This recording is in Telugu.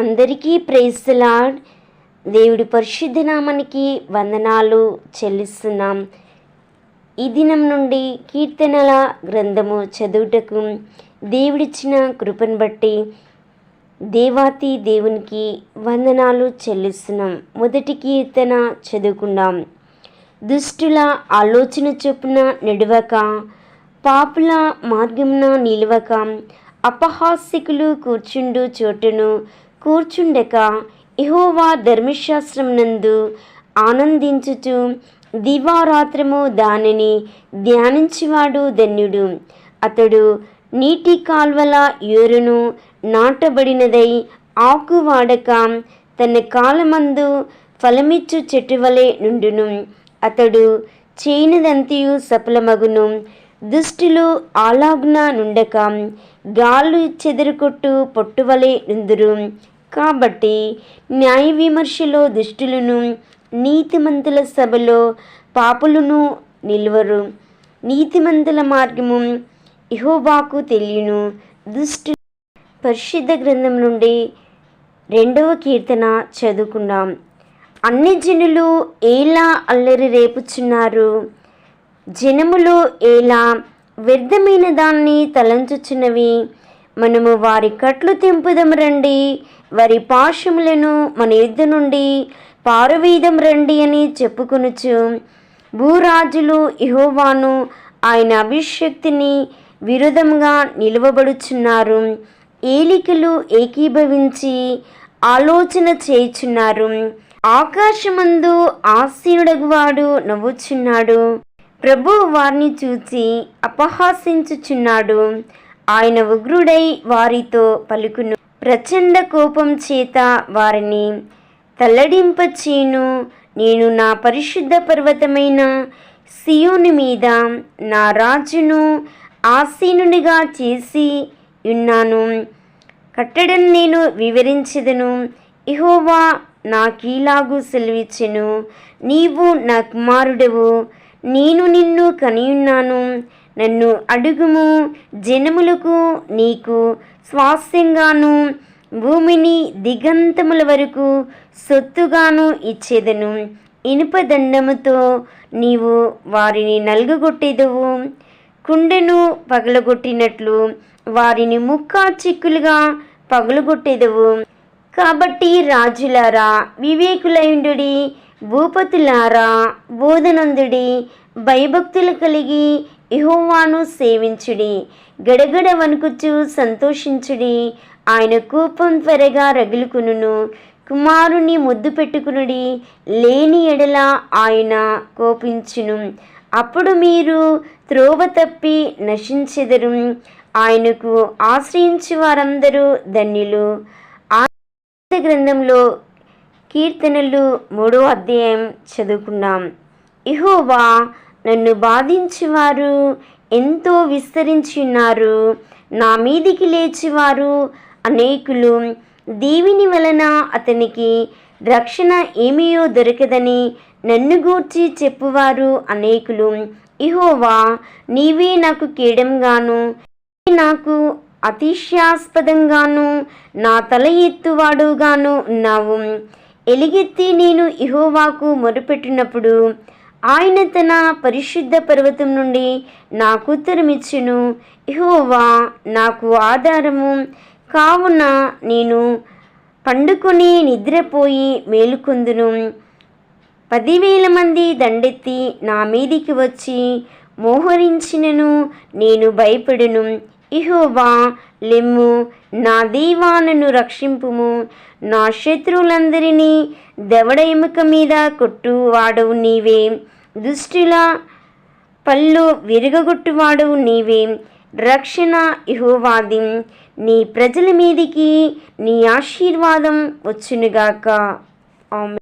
అందరికీ ప్రైజ్లాడ్ దేవుడి పరిశుద్ధ నామానికి వందనాలు చెల్లిస్తున్నాం. ఈ దినం నుండి కీర్తనల గ్రంథము చదువుటకు దేవుడిచ్చిన కృపను బట్టి దేవాతి దేవునికి వందనాలు చెల్లిస్తున్నాం. మొదటి కీర్తన చదువుకుందాం. దుష్టుల ఆలోచన చొప్పున నడువక పాపుల మార్గమున నిలవక అపహాస్యకులు కూర్చుండు చోటును కూర్చుండక ఇహోవా ధర్మశాస్త్రం నందు ఆనందించుచు దివారాత్రము దానిని ధ్యానించేవాడు ధన్యుడు. అతడు నీటి కాల్వల ఏరును నాటబడినదై ఆకు వాడక తన కాలమందు ఫలమిచ్చు చెట్టు వలె నుండును. అతడు చేయనిదంతయు సఫలమగును. దుష్టులు ఆలాగ్న నుండక గాలు చెదరుకొట్టు పొట్టువలే నుందురు. కాబట్టి న్యాయ విమర్శలో దుష్టులను నీతిమంతుల సభలో పాపులను నిలువరు. నీతిమంతుల మార్గము ఇహోబాకు తెలియను. దుష్టు పరిశుద్ధ గ్రంథం నుండి రెండవ కీర్తన చదువుకుందాం. అన్ని జనులు ఎలా అల్లరి రేపుచున్నారు? జనములు ఎలా వ్యర్థమైన దాన్ని తలంచుచున్నవి. మనము వారి కట్లు తెంపుదం రండి. వారి పాశములను మన యుద్ధ నుండి పారవీదం రండి అని చెప్పుకొనుచు భూరాజులు ఇహోవాను ఆయన అభిషక్తిని విరుద్ధంగా నిలువబడుచున్నారు. ఏలికలు ఏకీభవించి ఆలోచన చేయుచున్నారు. ఆకాశమందు ఆసీనుడగువాడు నవ్వుచున్నాడు. ప్రభు వారిని చూచి అపహాసించుచున్నాడు. ఆయన ఉగ్రుడై వారితో పలుకును. ప్రచండ కోపం చేత వారిని తల్లడింపచేను నేను నా పరిశుద్ధ పర్వతమైన సియోని మీద నా రాజును ఆసీనునిగా చేసి ఉన్నాను. కట్టడం నేను వివరించదను. ఇహోవా నాకీలాగు సెలవిచ్చెను. నీవు నా కుమారుడవు. నేను నిన్ను కనియున్నాను. నన్ను అడుగుము. జనములకు నీకు స్వాస్యంగాను. భూమిని దిగంతముల వరకు సొత్తుగాను ఇచ్చేదను. ఇనుప దండముతో నీవు వారిని నలుగగొట్టేదవు. కుండెను పగలగొట్టినట్లు వారిని ముక్కా చిక్కులుగా పగలగొట్టేదవు. కాబట్టి రాజులారా వివేకులయుండుడి భూపతులారా బోధనందుడి భయభక్తులు కలిగి ఇహోవాను సేవించుడి. గడగడ వణుకుచు సంతోషించుడి. ఆయన కూపం త్వరగా రగులుకును కుమారుని ముద్దు పెట్టుకునుడి. లేని ఎడల ఆయన కోపించును. అప్పుడు మీరు త్రోవ తప్పి నశించెదరు. ఆయనకు ఆశ్రయించు వారందరూ ధన్యులు గ్రంథంలో కీర్తనలు మూడో అధ్యాయం చదువుకున్నాం ఇహోవా నన్ను బాధించేవారు ఎంతో విస్తరించున్నారు నా మీదికి లేచివారు అనేకులు. దీవిని వలన అతనికి రక్షణ ఏమీయో దొరకదని నన్ను గూర్చి చెప్పువారు అనేకులు. ఇహోవా నీవే నాకు కీడంగాను. నాకు అతిశయాస్పదంగాను నా తల ఎత్తువాడుగాను ఉన్నావు. ఎలిగెత్తి నేను ఇహోవాకు మొరపెట్టినప్పుడు ఆయన తన పరిశుద్ధ పర్వతం నుండి నాకు ఉత్తరమిచ్చును. ఇహోవా నాకు ఆధారము. కావున నేను పండుకొని నిద్రపోయి మేలుకొందును. పదివేల మంది దండెత్తి నా మీదికి వచ్చి మోహరించినను నేను భయపడును. ఇహోవా లెమ్ము నా దీవానను రక్షింపుము. నా శత్రువులందరినీ దవడ ఎముక మీద కొట్టు వాడవు నీవే. దుష్టుల పళ్ళు విరగొట్టువాడవు నీవే. రక్షణ ఇహోవాది నీ ప్రజల మీదికి నీ ఆశీర్వాదం వచ్చునుగాక. ఆమె